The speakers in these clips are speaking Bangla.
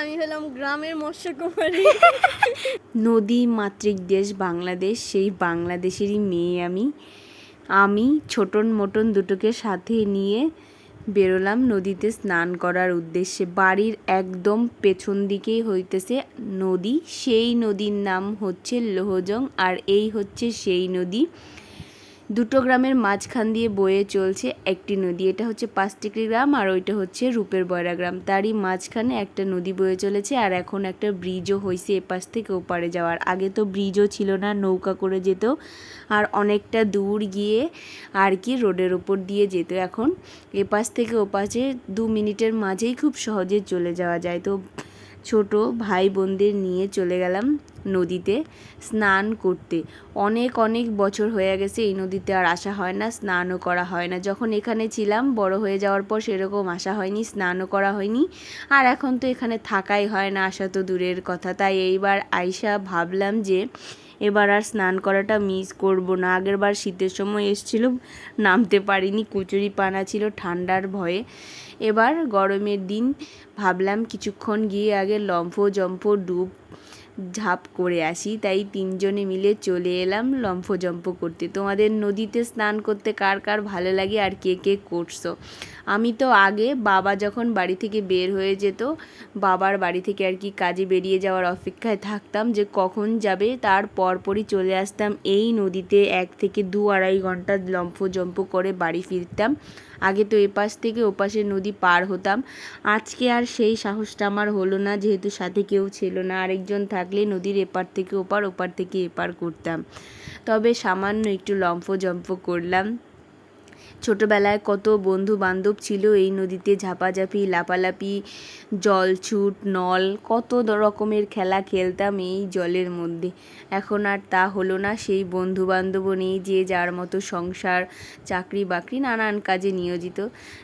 আমি হলাম গ্রামের মৎস্যকুমারী। নদী মাতৃক দেশ বাংলাদেশ, সেই বাংলাদেশেরই মেয়ে আমি। আমি ছোটন মোটন দুটোকে সাথে নিয়ে বেরোলাম নদীতে স্নান করার উদ্দেশ্যে। বাড়ির একদম পেছন দিকেই হইতেছে নদী। সেই নদীর নাম হচ্ছে লোহজং, আর এই হচ্ছে সেই নদী। দুটো গ্রামের মাঝখান দিয়ে বয়ে চলছে একটি নদী। এটা হচ্ছে পাঁচটিকরি গ্রাম আর ওইটা হচ্ছে রূপের বয়রা গ্রাম। তারই মাঝখানে একটা নদী বয়ে চলেছে আর এখন একটা ব্রিজও হয়েছে এপাশ থেকে ওপারে যাওয়ার। আগে তো ব্রিজও ছিল না, নৌকা করে যেত আর অনেকটা দূর গিয়ে আর কি রোডের ওপর দিয়ে যেত। এখন এপাশ থেকে ওপাশে দু মিনিটের মাঝেই খুব সহজে চলে যাওয়া যায়। তো ছোট ভাই বোনদের নিয়ে চলে গেলাম নদীতে স্নান করতে। অনেক অনেক বছর হয়ে গেছে এই নদীতে আর আসা হয় না, স্নানও করা হয় না। যখন এখানে ছিলাম, বড় হয়ে যাওয়ার পর সেরকম আসা হয়নি, স্নানও করা হয়নি। আর এখন তো এখানে থাকাই হয় না, আসা তো দূরের কথা। তাই এইবার আইসা ভাবলাম যে এবার আর স্নান করাটা মিস করব না। আগের বার শীতের সময় এসেছিল, নামতে পারিনি, কুচুরি পানা ছিল ঠান্ডার ভয়ে। এবার গরমের দিন, ভাবলাম কিছুক্ষণ গিয়ে আগে লম্ফ জম্ফ ডুব ঝাঁপ করে আসি, তাই তিনজনে মিলে চলে এলাম লম্ফজম্প করতে। তোমাদের নদীতে স্নান করতে কার কার ভালো লাগে আর কে কে করছ? আমি তো আগে বাবা যখন বাড়ি থেকে বের হয়ে যেত, বাবার বাড়ি থেকে আর কি কাজে বেরিয়ে যাওয়ার অপেক্ষায় থাকতাম যে কখন যাবে। তার পরপরই চলে আসতাম এই নদীতে এক থেকে দু আড়াই ঘণ্টা লম্ফ জম্প করে বাড়ি ফিরতাম। আগে তো এপাশ থেকে ওপাশে নদী পার হতাম। আজকে আর সেই সাহসটা আমার হলো না, যেহেতু সাথে কেউ ছিল না। আরেকজন থাকলে নদীর এপার থেকে ওপার ওপার থেকে এপার করতাম। তবে সামান্য একটু লম্ফ জম্প করলাম। ছোটোবেলায় কত বন্ধু বান্ধব ছিল এই নদীতে ঝাপাঝাপি, লাপালাপি জলছুট নল, কত রকমের খেলা খেলতাম এই জলের মধ্যে। এখন আর তা হলো না, সেই বন্ধু বান্ধবও নেই যে যার মতো সংসার, চাকরি বাকরি নানান কাজে নিয়োজিত।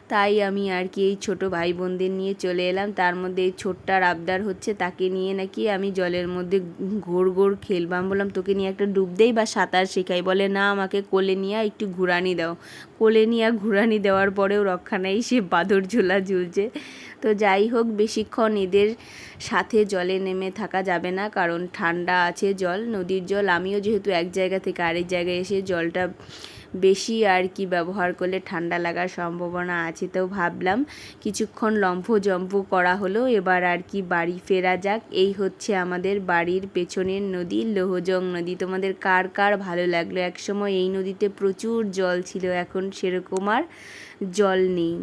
তাই আমি আর কি এই ছোট ভাই বোনদের নিয়ে চলে এলাম। তার মধ্যে এই ছোট্টার আবদার হচ্ছে তাকে নিয়ে নাকি আমি জলের মধ্যে ঘোর ঘোর খেলব আমি বললাম, তোকে নিয়ে একটা ডুব দেই বা সাঁতার শেখাই। বলে, না, আমাকে কোলে নিয়ে একটু ঘুরানি দাও। কোলে নিয়ে ঘুরানি দেওয়ার পরেও রক্ষা নেই, সে বাদর ঝোলা ঝুলছে। তো যাই হোক, বেশিক্ষণ এদের সাথে জলে নেমে থাকা যাবে না, কারণ ঠান্ডা আছে জল, নদীর জল। আমিও যেহেতু এক জায়গা থেকে আরেক জায়গায় এসে জলটা বেশি আর কি ব্যবহার করলে ঠান্ডা লাগার সম্ভাবনা আছে, তো ভাবলাম কিছুক্ষণ লম্ফ জম্প করা হলো, এবার আর কি বাড়ি ফেরা যাক। এই হচ্ছে আমাদের বাড়ির পেছনের নদী, লোহজং নদী। তোমাদের কার কার ভালো লাগল? একসময় এই নদীতে প্রচুর জল ছিল, এখন সেরকম আর জল নেই।